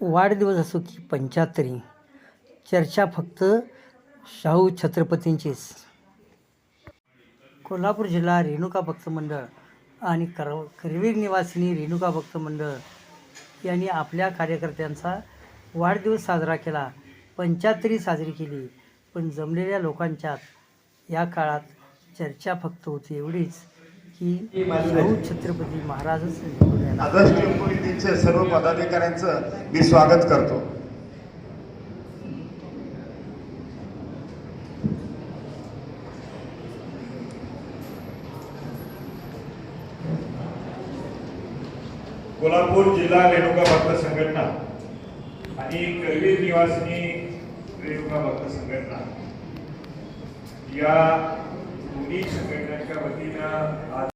वाढदिवस असो की पंच्याहत्तरी चर्चा फक्त शाहू छत्रपतींचीच. कोल्हापूर जिल्हा रेणुका भक्त मंडळ आणि कर करवीर निवासिनी रेणुका भक्त मंडळ यांनी आपल्या कार्यकर्त्यांचा वाढदिवस साजरा केला. पंच्याहत्तरी साजरी केली पण जमलेल्या लोकांच्यात या काळात चर्चा फक्त होती एवढीच की शाहू छत्रपती महाराजच निवडून सर्व पदाधिकाऱ्यांचं मी स्वागत करतो. कोल्हापूर जिल्हा रेणुका भक्त संघटना आणि करवीर निवासिनी रेणुका भक्त संघटना. या दोन्ही संघटनांच्या वतीनं आज